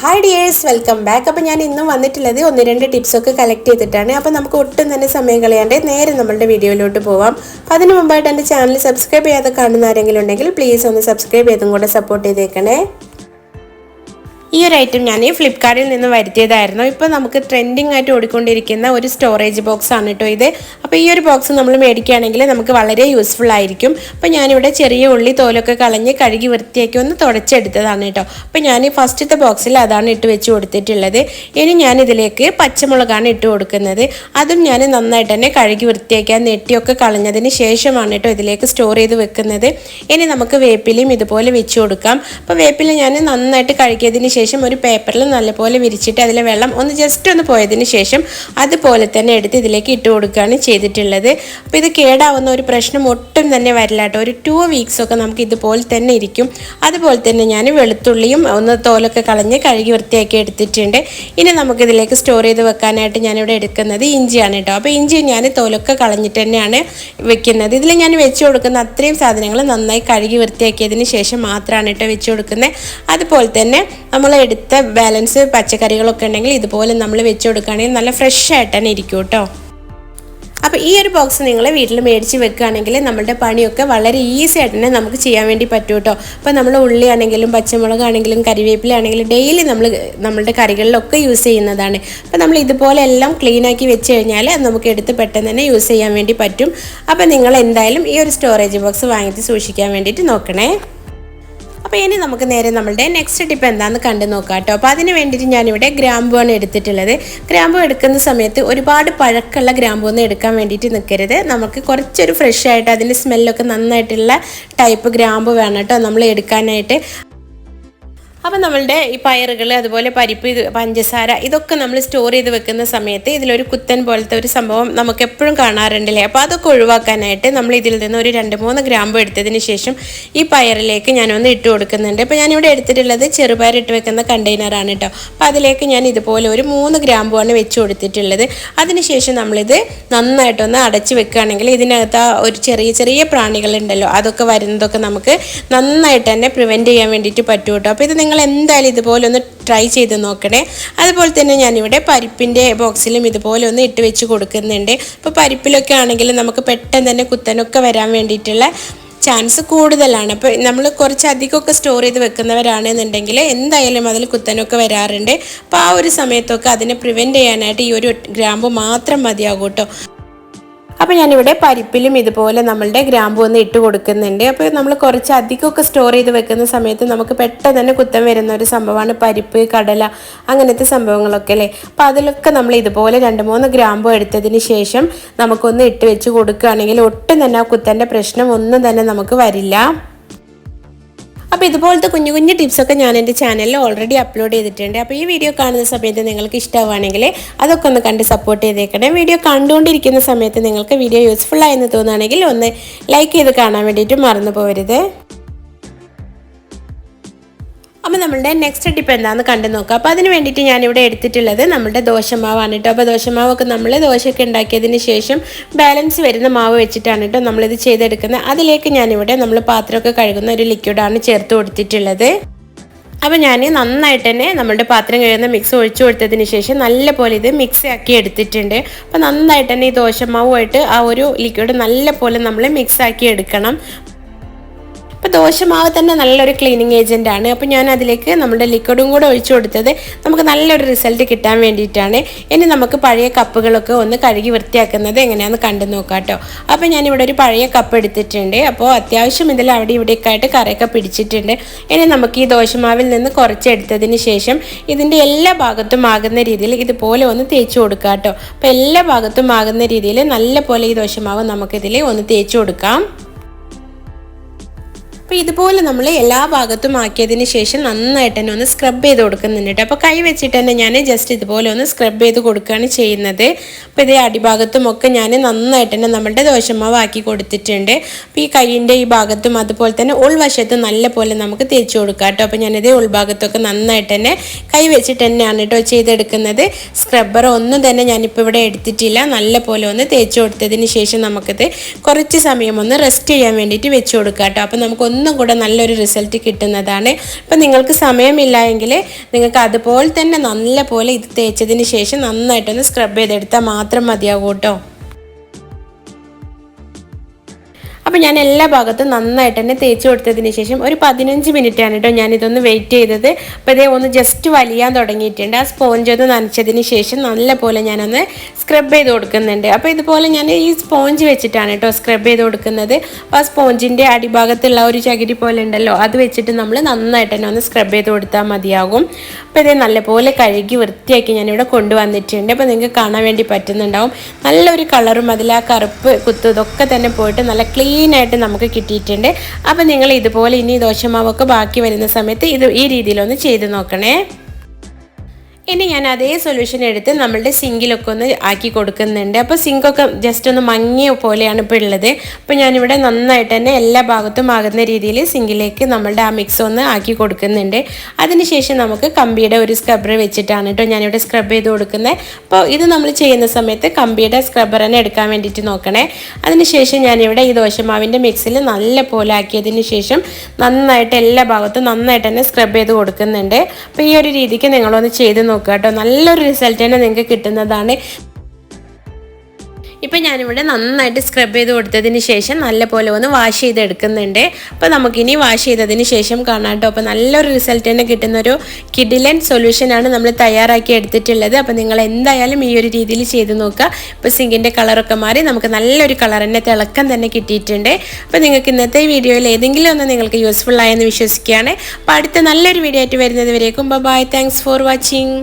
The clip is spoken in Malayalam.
ഹായ് ഡിയേഴ്സ് വെൽക്കം ബാക്ക് അപ്പോൾ ഞാൻ ഇന്നും വന്നിട്ടുള്ളത് ഒന്ന് രണ്ട് ടിപ്സൊക്കെ കളക്ട് ചെയ്തിട്ടാണ്. അപ്പോൾ നമുക്ക് ഒട്ടും തന്നെ സമയം കളയാണ്ട് നേരെ നമ്മളുടെ വീഡിയോയിലോട്ട് പോവാം. അപ്പോൾ അതിന് മുമ്പായിട്ട് എന്റെ ചാനൽ സബ്സ്ക്രൈബ് ചെയ്യാതെ കാണുന്ന ആരെങ്കിലും ഉണ്ടെങ്കിൽ പ്ലീസ് ഒന്ന് സബ്സ്ക്രൈബ് ചെയ്തും കൂടെ സപ്പോർട്ട് ചെയ്തേക്കണേ. ഈ ഒരു ഐറ്റം ഞാൻ ഫ്ലിപ്കാർട്ടിൽ നിന്ന് വരുത്തിയതായിരുന്നു. ഇപ്പോൾ നമുക്ക് ട്രെൻഡിങ് ആയിട്ട് ഓടിക്കൊണ്ടിരിക്കുന്ന ഒരു സ്റ്റോറേജ് ബോക്സ് ആണ് കേട്ടോ ഇത്. അപ്പോൾ ഈ ഒരു ബോക്സ് നമ്മൾ മേടിക്കുകയാണെങ്കിൽ നമുക്ക് വളരെ യൂസ്ഫുൾ ആയിരിക്കും. അപ്പോൾ ഞാനിവിടെ ചെറിയ ഉള്ളി തോലൊക്കെ കളഞ്ഞ് കഴുകി വൃത്തിയാക്കി ഒന്ന് തുടച്ചെടുത്തതാണ് കേട്ടോ അപ്പോൾ ഞാൻ ഫസ്റ്റത്തെ ബോക്സിൽ അതാണ് ഇട്ട് വെച്ച് കൊടുത്തിട്ടുള്ളത്. ഇനി ഞാൻ ഇതിലേക്ക് പച്ചമുളകാണ് ഇട്ട് കൊടുക്കുന്നത്. അതും ഞാൻ നന്നായിട്ട് തന്നെ കഴുകി വൃത്തിയാക്കി ആ നെട്ടിയൊക്കെ കളഞ്ഞതിന് ശേഷമാണ് കേട്ടോ ഇതിലേക്ക് സ്റ്റോർ ചെയ്ത് വെക്കുന്നത്. ഇനി നമുക്ക് വേപ്പിലയും ഇതുപോലെ വെച്ച് കൊടുക്കാം. അപ്പോൾ വേപ്പില ഞാൻ നന്നായിട്ട് കഴുകിയതിന് ശേഷം ഒരു പേപ്പറിൽ നല്ലപോലെ വിരിച്ചിട്ട് അതിലെ വെള്ളം ഒന്ന് ജസ്റ്റ് ഒന്ന് പോയതിന് ശേഷം അതുപോലെ തന്നെ എടുത്ത് ഇതിലേക്ക് ഇട്ട് കൊടുക്കുകയാണ് ചെയ്തിട്ടുള്ളത്. അപ്പോൾ ഇത് കേടാവുന്ന ഒരു പ്രശ്നം ഒട്ടും തന്നെ വരില്ല കേട്ടോ. ഒരു ടു വീക്സ് ഒക്കെ നമുക്ക് ഇതുപോലെ തന്നെ ഇരിക്കും. അതുപോലെ തന്നെ ഞാൻ വെളുത്തുള്ളിയും ഒന്ന് തോലൊക്കെ കളഞ്ഞ് കഴുകി വൃത്തിയാക്കി എടുത്തിട്ടുണ്ട്. ഇനി നമുക്കിതിലേക്ക് സ്റ്റോർ ചെയ്ത് വെക്കാനായിട്ട് ഞാനിവിടെ എടുക്കുന്നത് ഇഞ്ചിയാണ് കേട്ടോ. അപ്പോൾ ഇഞ്ചി ഞാൻ തോലൊക്കെ കളഞ്ഞിട്ട് തന്നെയാണ് വെക്കുന്നത്. ഇതിൽ ഞാൻ വെച്ച് കൊടുക്കുന്ന അത്രയും സാധനങ്ങൾ നന്നായി കഴുകി വൃത്തിയാക്കിയതിന് ശേഷം മാത്രമാണ് കേട്ടോ വെച്ച് കൊടുക്കുന്നത്. അതുപോലെ തന്നെ നമ്മൾ എടുത്ത ബാലൻസ് പച്ചക്കറികളൊക്കെ ഉണ്ടെങ്കിൽ ഇതുപോലെ നമ്മൾ വെച്ച് കൊടുക്കുകയാണെങ്കിൽ നല്ല ഫ്രഷ് ആയിട്ട് തന്നെ ഇരിക്കും കേട്ടോ. അപ്പോൾ ഈ ഒരു ബോക്സ് നിങ്ങൾ വീട്ടിൽ മേടിച്ച് വെക്കുകയാണെങ്കിൽ നമ്മുടെ പണിയൊക്കെ വളരെ ഈസി ആയിട്ട് തന്നെ നമുക്ക് ചെയ്യാൻ വേണ്ടി പറ്റും കേട്ടോ. അപ്പോൾ നമ്മൾ ഉള്ളി ഉള്ളിയാണെങ്കിലും പച്ചമുളകാണെങ്കിലും കറിവേപ്പിലാണെങ്കിലും ഡെയിലി നമ്മൾ നമ്മളുടെ കറികളിലൊക്കെ യൂസ് ചെയ്യുന്നതാണ്. അപ്പോൾ നമ്മൾ ഇതുപോലെ എല്ലാം ക്ലീൻ ആക്കി വെച്ച് കഴിഞ്ഞാൽ നമുക്ക് എടുത്ത് പെട്ടെന്ന് തന്നെ യൂസ് ചെയ്യാൻ വേണ്ടി പറ്റും. അപ്പോൾ നിങ്ങൾ എന്തായാലും ഈ ഒരു സ്റ്റോറേജ് ബോക്സ് വാങ്ങിച്ച് സൂക്ഷിക്കാൻ വേണ്ടിയിട്ട് നോക്കണേ. അപ്പോൾ ഇനി നമുക്ക് നേരെ നമ്മളുടെ നെക്സ്റ്റ് ടിപ്പ് എന്താണെന്ന് കണ്ടു നോക്കാം കേട്ടോ. അപ്പോൾ അതിന് വേണ്ടിയിട്ട് ഞാനിവിടെ ഗ്രാമ്പുവാണ് എടുത്തിട്ടുള്ളത്. ഗ്രാമ്പു എടുക്കുന്ന സമയത്ത് ഒരുപാട് പഴക്കമുള്ള ഗ്രാമ്പു ഒന്നും എടുക്കാൻ വേണ്ടിയിട്ട് നിൽക്കരുത്. നമുക്ക് കുറച്ചൊരു ഫ്രഷ് ആയിട്ട് അതിന്റെ സ്മെല്ലൊക്കെ നന്നായിട്ടുള്ള ടൈപ്പ് ഗ്രാമ്പു വേണം കേട്ടോ നമ്മൾ എടുക്കാനായിട്ട്. അപ്പം നമ്മളുടെ ഈ പയറുകൾ അതുപോലെ പരിപ്പ് ഇത് പഞ്ചസാര ഇതൊക്കെ നമ്മൾ സ്റ്റോർ ചെയ്ത് വെക്കുന്ന സമയത്ത് ഇതിലൊരു കുത്തൻ പോലത്തെ ഒരു സംഭവം നമുക്ക് എപ്പോഴും കാണാറുണ്ടല്ലേ? അപ്പോൾ അതൊക്കെ ഒഴിവാക്കാനായിട്ട് നമ്മൾ ഇതിൽ നിന്ന് ഒരു രണ്ട് മൂന്ന് ഗ്രാമ്പ് എടുത്തതിന് ശേഷം ഈ പയറിലേക്ക് ഞാനൊന്ന് ഇട്ട് കൊടുക്കുന്നുണ്ട്. അപ്പോൾ ഞാനിവിടെ എടുത്തിട്ടുള്ളത് ചെറുപയർ ഇട്ട് വെക്കുന്ന കണ്ടെയ്നറാണ് കേട്ടോ അപ്പോൾ അതിലേക്ക് ഞാൻ ഇതുപോലെ ഒരു മൂന്ന് ഗ്രാമ്പുമാണ് വെച്ച് കൊടുത്തിട്ടുള്ളത്. അതിനുശേഷം നമ്മളിത് നന്നായിട്ടൊന്ന് അടച്ച് വെക്കുകയാണെങ്കിൽ ഇതിനകത്ത് ഒരു ചെറിയ ചെറിയ പ്രാണികളുണ്ടല്ലോ അതൊക്കെ വരുന്നതൊക്കെ നമുക്ക് നന്നായിട്ട് തന്നെ പ്രിവെന്റ് ചെയ്യാൻ വേണ്ടിയിട്ട് പറ്റും കേട്ടോ അപ്പോൾ ഇത് നിങ്ങൾ എന്തായാലും ഇതുപോലെ ഒന്ന് ട്രൈ ചെയ്ത് നോക്കണേ. അതുപോലെ തന്നെ ഞാനിവിടെ പരിപ്പിന്റെ ബോക്സിലും ഇതുപോലെ ഒന്ന് ഇട്ട് വെച്ച് കൊടുക്കുന്നുണ്ട്. ഇപ്പോൾ പരിപ്പിലൊക്കെ ആണെങ്കിൽ നമുക്ക് പെട്ടെന്ന് തന്നെ കുത്തനൊക്കെ വരാൻ വേണ്ടിയിട്ടുള്ള ചാൻസ് കൂടുതലാണ്. അപ്പോൾ നമ്മൾ കുറച്ച് അധികമൊക്കെ സ്റ്റോർ ചെയ്ത് വെക്കുന്നവരാണെന്നുണ്ടെങ്കിൽ എന്തായാലും അതിൽ കുത്തനൊക്കെ വരാറുണ്ട്. അപ്പോൾ ആ ഒരു സമയത്തൊക്കെ അതിനെ പ്രിവെന്റ് ചെയ്യാനായിട്ട് ഈ ഒരു ഗ്രാമ്പ് മാത്രം മതിയാകും കേട്ടോ. അപ്പോൾ ഞാനിവിടെ പരിപ്പിലും ഇതുപോലെ നമ്മളുടെ ഗ്രാമ്പു ഒന്ന് ഇട്ട് കൊടുക്കുന്നുണ്ട്. അപ്പോൾ നമ്മൾ കുറച്ച് അധികമൊക്കെ സ്റ്റോർ ചെയ്ത് വെക്കുന്ന സമയത്ത് നമുക്ക് പെട്ടെന്ന് തന്നെ കുത്തം വരുന്ന ഒരു സംഭവമാണ് പരിപ്പ് കടല അങ്ങനത്തെ സംഭവങ്ങളൊക്കെ അല്ലേ? അപ്പോൾ അതിലൊക്കെ നമ്മൾ ഇതുപോലെ രണ്ട് മൂന്ന് ഗ്രാമ്പു എടുത്തതിന് ശേഷം നമുക്കൊന്ന് ഇട്ട് വെച്ച് കൊടുക്കുകയാണെങ്കിൽ ഒട്ടും തന്നെ ആ കുത്തന്റെ പ്രശ്നം ഒന്നും തന്നെ നമുക്ക് വരില്ല. അപ്പോൾ ഇതുപോലത്തെ കുഞ്ഞു കുഞ്ഞു ടിപ്സൊക്കെ ഞാൻ എന്റെ ചാനലിൽ ഓൾറെഡി അപ്ലോഡ് ചെയ്തിട്ടുണ്ട്. അപ്പോൾ ഈ വീഡിയോ കാണുന്ന സമയത്ത് നിങ്ങൾക്ക് ഇഷ്ടമാണെങ്കിൽ അതൊക്കെ ഒന്ന് കണ്ട് സപ്പോർട്ട് ചെയ്തേക്കണേ. വീഡിയോ കണ്ടുകൊണ്ടിരിക്കുന്ന സമയത്ത് നിങ്ങൾക്ക് വീഡിയോ യൂസ്ഫുൾ ആയെന്ന് തോന്നുകയാണെങ്കിൽ ഒന്ന് ലൈക്ക് ചെയ്ത് കാണാൻ വേണ്ടിയിട്ട് മറന്നു പോകരുത് അപ്പോൾ നമ്മളുടെ നെക്സ്റ്റ് ടിപ്പ് എന്താണെന്ന് കണ്ടു നോക്കാം. അപ്പോൾ അതിന് വേണ്ടിയിട്ട് ഞാനിവിടെ എടുത്തിട്ടുള്ളത് നമ്മുടെ ദോശമാവാണ് കേട്ടോ. അപ്പോൾ ദോശമാവൊക്കെ നമ്മൾ ദോശയൊക്കെ ഉണ്ടാക്കിയതിന് ശേഷം ബാലൻസ് വരുന്ന മാവ് വെച്ചിട്ടാണ് കേട്ടോ നമ്മളിത് ചെയ്തെടുക്കുന്നത്. അതിലേക്ക് ഞാനിവിടെ നമ്മൾ പാത്രമൊക്കെ കഴുകുന്ന ഒരു ലിക്വിഡാണ് ചേർത്ത് കൊടുത്തിട്ടുള്ളത്. അപ്പോൾ ഞാൻ നന്നായിട്ട് തന്നെ നമ്മുടെ പാത്രം കഴുകുന്ന മിക്സ് ഒഴിച്ചു കൊടുത്തതിന് ശേഷം നല്ലപോലെ ഇത് മിക്സ് ആക്കി എടുത്തിട്ടുണ്ട്. അപ്പോൾ നന്നായിട്ട് തന്നെ ഈ ദോശമാവുമായിട്ട് ആ ഒരു ലിക്വിഡ് നല്ലപോലെ നമ്മൾ മിക്സ് ആക്കി എടുക്കണം. അപ്പോൾ ദോശമാവ് തന്നെ നല്ലൊരു ക്ലീനിങ് ഏജന്റ് ആണ്. അപ്പോൾ ഞാൻ അതിലേക്ക് നമ്മുടെ ലിക്വിഡും കൂടെ ഒഴിച്ചു കൊടുത്തത് നമുക്ക് നല്ലൊരു റിസൾട്ട് കിട്ടാൻ വേണ്ടിയിട്ടാണ്. ഇനി നമുക്ക് പഴയ കപ്പുകളൊക്കെ ഒന്ന് കഴുകി വൃത്തിയാക്കുന്നത് എങ്ങനെയാണെന്ന് കണ്ടു നോക്കാം കേട്ടോ അപ്പോൾ ഞാനിവിടെ ഒരു പഴയ കപ്പ് എടുത്തിട്ടുണ്ട്. അപ്പോൾ അത്യാവശ്യം ഇതിൽ അവിടെ ഇവിടെയൊക്കെ ആയിട്ട് കറിയൊക്കെ പിടിച്ചിട്ടുണ്ട്. ഇനി നമുക്ക് ഈ ദോശമാവിൽ നിന്ന് കുറച്ചെടുത്തതിന് ശേഷം ഇതിന്റെ എല്ലാ ഭാഗത്തും ആകുന്ന രീതിയിൽ ഇതുപോലെ ഒന്ന് തേച്ച് കൊടുക്കാം കേട്ടോ അപ്പോൾ എല്ലാ ഭാഗത്തും ആകുന്ന രീതിയിൽ നല്ല പോലെ ഈ ദോശമാവ് നമുക്കിതിൽ ഒന്ന് തേച്ച് കൊടുക്കാം. അപ്പോൾ ഇതുപോലെ നമ്മൾ എല്ലാ ഭാഗത്തും ആക്കിയതിന് ശേഷം നന്നായിട്ട് തന്നെ ഒന്ന് സ്ക്രബ് ചെയ്ത് കൊടുക്കുന്നുണ്ട് അപ്പോൾ കൈ വെച്ചിട്ട് തന്നെ ഞാൻ ജസ്റ്റ് ഇതുപോലെ ഒന്ന് സ്ക്രബ് ചെയ്ത് കൊടുക്കുകയാണ് ചെയ്യുന്നത്. അപ്പോൾ ഇതേ അടിഭാഗത്തും ഒക്കെ ഞാൻ നന്നായിട്ട് തന്നെ നമ്മളുടെ ദോശമാവ് ആക്കി കൊടുത്തിട്ടുണ്ട്. അപ്പോൾ ഈ കൈയിന്റെ ഈ ഭാഗത്തും അതുപോലെ തന്നെ ഉൾവശത്തും നല്ല പോലെ നമുക്ക് തേച്ച് കൊടുക്കാം കേട്ടോ. അപ്പോൾ ഞാനിത് ഉൾഭാഗത്തൊക്കെ നന്നായിട്ട് തന്നെ കൈ വെച്ചിട്ട് തന്നെയാണ് കേട്ടോ ചെയ്തെടുക്കുന്നത്. സ്ക്രബ്ബർ ഒന്നും തന്നെ ഞാനിപ്പോൾ ഇവിടെ എടുത്തിട്ടില്ല. നല്ല പോലെ ഒന്ന് തേച്ച് കൊടുത്തതിന് ശേഷം നമുക്കിത് കുറച്ച് സമയം ഒന്ന് റെസ്റ്റ് ചെയ്യാൻ വേണ്ടിയിട്ട് വെച്ച് കൊടുക്കാം കേട്ടോ. അപ്പോൾ നമുക്കൊന്നും ഒന്നും കൂടെ നല്ലൊരു റിസൾട്ട് കിട്ടുന്നതാണ്. ഇപ്പം നിങ്ങൾക്ക് സമയമില്ല എങ്കിൽ നിങ്ങൾക്ക് അതുപോലെ തന്നെ നല്ല പോലെ ഇത് തേച്ചതിന് ശേഷം നന്നായിട്ടൊന്ന് സ്ക്രബ് ചെയ്തെടുത്താൽ മാത്രം മതിയാകും കേട്ടോ. അപ്പോൾ ഞാൻ എല്ലാ ഭാഗത്തും നന്നായിട്ട് തന്നെ തേച്ച് കൊടുത്തതിന് ശേഷം ഒരു പതിനഞ്ച് മിനിറ്റ് ആണ് കേട്ടോ ഞാനിതൊന്ന് വെയിറ്റ് ചെയ്തത്. അപ്പോൾ ഇതേ ഒന്ന് ജസ്റ്റ് വലിയാൻ തുടങ്ങിയിട്ടുണ്ട്. ആ സ്പോഞ്ച് ഒന്ന് നനച്ചതിന് ശേഷം നല്ല പോലെ ഞാനൊന്ന് സ്ക്രബ് ചെയ്ത് കൊടുക്കുന്നുണ്ട്. അപ്പോൾ ഇതുപോലെ ഞാൻ ഈ സ്പോഞ്ച് വെച്ചിട്ടാണ് കേട്ടോ സ്ക്രബ് ചെയ്ത് കൊടുക്കുന്നത്. അപ്പോൾ ആ സ്പോഞ്ചിന്റെ അടിഭാഗത്തുള്ള ഒരു ചകിരി പോലെ ഉണ്ടല്ലോ അത് വെച്ചിട്ട് നമ്മൾ നന്നായിട്ട് തന്നെ ഒന്ന് സ്ക്രബ് ചെയ്ത് കൊടുത്താൽ മതിയാകും. അപ്പോൾ ഇതേ നല്ലപോലെ കഴുകി വൃത്തിയാക്കി ഞാനിവിടെ കൊണ്ടുവന്നിട്ടുണ്ട്. അപ്പോൾ നിങ്ങൾക്ക് കാണാൻ വേണ്ടി പറ്റുന്നുണ്ടാവും. നല്ലൊരു കളറും അതിൽ ആ കറുപ്പ് കുത്തും ഇതൊക്കെ തന്നെ പോയിട്ട് നല്ല ക്ലീൻ ആയിട്ട് നമുക്ക് കിട്ടിയിട്ടുണ്ട്. അപ്പോൾ നിങ്ങൾ ഇതുപോലെ ഇനി ദോശമാവൊക്കെ ബാക്കി വരുന്ന സമയത്ത് ഇത് ഈ രീതിയിലൊന്ന് ചെയ്ത് നോക്കണേ. ഇനി ഞാൻ അതേ സൊല്യൂഷൻ എടുത്ത് നമ്മളുടെ സിങ്കിലൊക്കെ ഒന്ന് ആക്കി കൊടുക്കുന്നുണ്ട്. അപ്പോൾ സിങ്കൊക്കെ ജസ്റ്റ് ഒന്ന് മങ്ങിയ പോലെയാണ് ഇപ്പോൾ ഉള്ളത് അപ്പോൾ ഞാനിവിടെ നന്നായിട്ട് തന്നെ എല്ലാ ഭാഗത്തും ആകുന്ന രീതിയിൽ സിങ്കിലേക്ക് നമ്മളുടെ ആ മിക്സ് ഒന്ന് ആക്കി കൊടുക്കുന്നുണ്ട്. അതിനുശേഷം നമുക്ക് കമ്പിയുടെ ഒരു സ്ക്രബ്ബർ വെച്ചിട്ടാണ് കേട്ടോ ഞാനിവിടെ സ്ക്രബ് ചെയ്ത് കൊടുക്കുന്നത്. അപ്പോൾ ഇത് നമ്മൾ ചെയ്യുന്ന സമയത്ത് കമ്പിയുടെ സ്ക്രബ്ബർ തന്നെ എടുക്കാൻ വേണ്ടിയിട്ട് നോക്കണേ. അതിനുശേഷം ഞാനിവിടെ ഈ ദോശമാവിന്റെ മിക്സിൽ നല്ല പോലെ ആക്കിയതിന് ശേഷം നന്നായിട്ട് എല്ലാ ഭാഗത്തും നന്നായിട്ട് തന്നെ സ്ക്രബ് ചെയ്ത് കൊടുക്കുന്നുണ്ട്. അപ്പോൾ ഈ ഒരു രീതിക്ക് നിങ്ങളൊന്ന് ചെയ്ത് നോക്കുക കേട്ടോ നല്ലൊരു റിസൾട്ട് തന്നെ നിങ്ങൾക്ക് കിട്ടുന്നതാണ്. ഇപ്പം ഞാനിവിടെ നന്നായിട്ട് സ്ക്രബ് ചെയ്ത് കൊടുത്തതിന് ശേഷം നല്ലപോലെ ഒന്ന് വാഷ് ചെയ്തെടുക്കുന്നുണ്ട് അപ്പോൾ നമുക്കിനി വാഷ് ചെയ്തതിന് ശേഷം കാണാം കേട്ടോ അപ്പോൾ നല്ലൊരു റിസൾട്ട് തന്നെ കിട്ടുന്നൊരു കിഡിലൻ സൊല്യൂഷനാണ് നമ്മൾ തയ്യാറാക്കി എടുത്തിട്ടുള്ളത്. അപ്പോൾ നിങ്ങൾ എന്തായാലും ഈ ഒരു രീതിയിൽ ചെയ്ത് നോക്കുക. ഇപ്പോൾ സിങ്കിന്റെ കളറൊക്കെ മാറി നമുക്ക് നല്ലൊരു കളർ തന്നെ തിളക്കം തന്നെ കിട്ടിയിട്ടുണ്ട്. അപ്പോൾ നിങ്ങൾക്ക് ഇന്നത്തെ വീഡിയോയിൽ ഏതെങ്കിലും ഒന്ന് നിങ്ങൾക്ക് യൂസ്ഫുൾ ആയെന്ന് വിശ്വസിക്കുകയാണ്. അപ്പോൾ അടുത്ത നല്ലൊരു വീഡിയോ ആയിട്ട് വരുന്നത് വരേക്കും. Bye thanks for watching